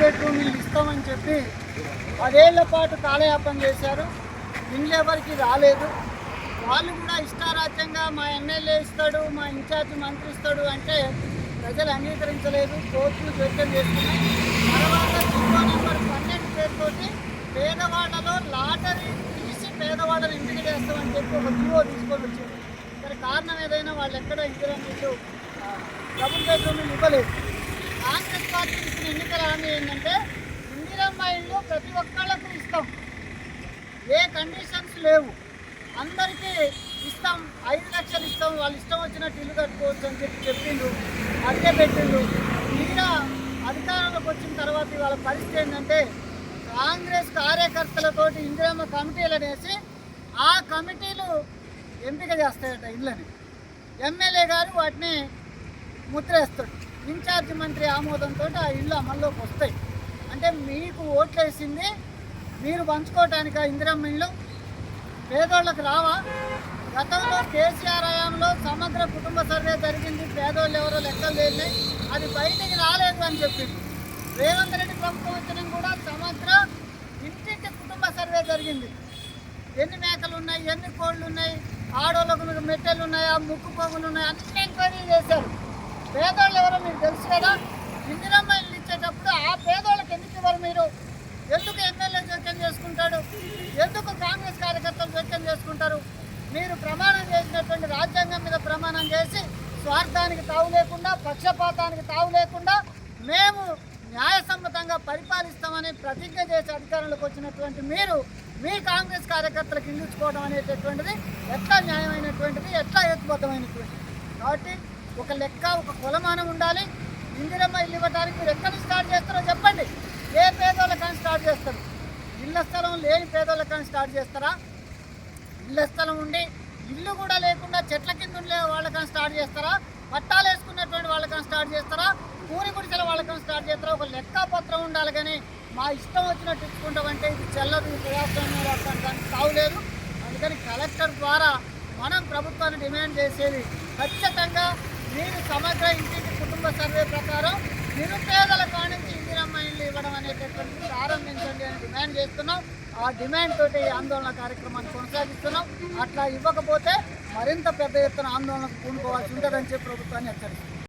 బెడ్రూమ్లు ఇస్తామని చెప్పి పదేళ్ళ పాటు కాలయాపన చేశారు. ఇండ్లు ఎవరికి రాలేదు. వాళ్ళు కూడా ఇష్టారాజ్యంగా మా ఎమ్మెల్యే ఇస్తాడు మా ఇన్ఛార్జ్ మంత్రి ఇస్తాడు అంటే ప్రజలు అంగీకరించలేదు. కోర్టులు జోక్యం చేస్తున్నాయి తర్వాత జీవో నెంబర్ పన్నెండు పేరుతోటి పేదవాళ్ళలో లాటరీ తీసి పేదవాళ్ళని ఇంటికి చేస్తామని చెప్పి ఒక జీవో తీసుకొని వచ్చింది మరి కారణం ఏదైనా వాళ్ళు ఎక్కడ ఇందిరా మీకు డబుల్ బెడ్రూమ్ ఇవ్వలేదు. కాంగ్రెస్ పార్టీ ఇచ్చిన ఎన్నికల హామీ ప్రతి ఒక్కళ్ళకు ఇస్తాం. ఏ కండిషన్స్ లేవు. అందరికీ ఇస్తాం. ఐదు లక్షలు ఇస్తాం. వాళ్ళు ఇష్టం వచ్చినట్టు ఇల్లు కట్టుకోవచ్చు అని చెప్పి చెప్పిండు అదే పెట్టిండు. తీరా అధికారంలోకి వచ్చిన తర్వాత వాళ్ళ పరిస్థితి ఏంటంటే కాంగ్రెస్ కార్యకర్తలతోటి ఇందిరమ్మ కమిటీలు అనేసి ఆ కమిటీలు ఎంపిక చేస్తాయట ఇళ్ళని ఎమ్మెల్యే గారు వాటిని ముద్రేస్తాడు. ఇన్ఛార్జ్ మంత్రి ఆమోదంతో ఆ ఇళ్ళు అమల్లోకి వస్తాయి. మీకు ఓట్లేసింది. మీరు పంచుకోవటానికి ఇందిరమ్మ ఇల్లు? పేదోళ్ళకి రావా? గతంలో కేసీఆర్ హయాంలో సమగ్ర కుటుంబ సర్వే జరిగింది. పేదోళ్ళు ఎవరో లెక్కలు తేలినాయి అది బయటికి రాలేదు అని చెప్పింది. రేవంత్ రెడ్డి ప్రభుత్వం వచ్చిన కూడా సమగ్ర ఇంటింటి కుటుంబ సర్వే జరిగింది. ఎన్ని మేకలు ఉన్నాయి? ఎన్ని కోళ్ళు ఉన్నాయి? ఆడోళ్ళకు మెట్టెలు ఉన్నాయా? ఆ ముక్కు పొగులు ఉన్నాయి? అన్ని ఎంక్వైరీ చేశారు. పేదోళ్ళు ఎవరో మీకు తెలుసు కదా? ఇందిరమ్మ ఇల్లు ఇచ్చేటప్పుడు ఆ పేద ఎందుకు ఇవ్వరు మీరు ఎందుకు ఎమ్మెల్యే జోక్యం చేసుకుంటాడు ఎందుకు కాంగ్రెస్ కార్యకర్తలు జోక్యం చేసుకుంటారు మీరు ప్రమాణం చేసినటువంటి రాజ్యాంగం మీద ప్రమాణం చేసి స్వార్థానికి తావు లేకుండా పక్షపాతానికి తావు లేకుండా మేము న్యాయసమ్మతంగా పరిపాలిస్తామని ప్రతిజ్ఞ చేసి అధికారంలోకి వచ్చినటువంటి మీరు మీ కాంగ్రెస్ కార్యకర్తలకు ఇల్లుచుకోవడం అనేటటువంటిది ఎట్లా న్యాయమైనటువంటిది ఎట్లా హేతుబద్ధమైనటువంటిది? కాబట్టి ఒక లెక్క ఒక కులమానం ఉండాలి. ఇందిరమ్మ ఇల్లు ఇవ్వడానికి మీరు ఎక్కడ స్టార్ట్ చేస్తారో చెప్పండి. ఏ పేదోళ్ళకని స్టార్ట్ చేస్తారు? ఇళ్ళ స్థలం లేని పేదోళ్ళకని స్టార్ట్ చేస్తారా? ఇళ్ళ స్థలం ఉండి ఇల్లు కూడా లేకుండా చెట్ల కింద ఉండే వాళ్ళకని స్టార్ట్ చేస్తారా? పట్టాలు వేసుకున్నటువంటి వాళ్ళకని స్టార్ట్ చేస్తారా? కూలి గుడిసెల వాళ్ళకని స్టార్ట్ చేస్తారా? ఒక లెక్కపత్రం ఉండాలి కానీ మా ఇష్టం వచ్చినట్టు ఇచ్చుకుంటామంటే ఇది చెల్లదు ఈ ప్రజాస్వామ్యం దానికి కావులేదు అందుకని కలెక్టర్ ద్వారా మనం ప్రభుత్వాన్ని డిమాండ్ చేసేది ఖచ్చితంగా మీరు సమగ్ర ఇంటి కుటుంబ సర్వే ప్రకారం నిరుపేదల ఇల్లు ప్రారంభించండి అని డిమాండ్ చేస్తున్నాం. ఆ డిమాండ్ తోటి ఆందోళన కార్యక్రమాన్ని కొనసాగిస్తున్నాం. అట్లా ఇవ్వకపోతే మరింత పెద్ద ఎత్తున ఆందోళనకు పూనుకోవాల్సి ఉంటుందని చెప్పి ప్రభుత్వాన్ని హెచ్చరిస్తున్నాం.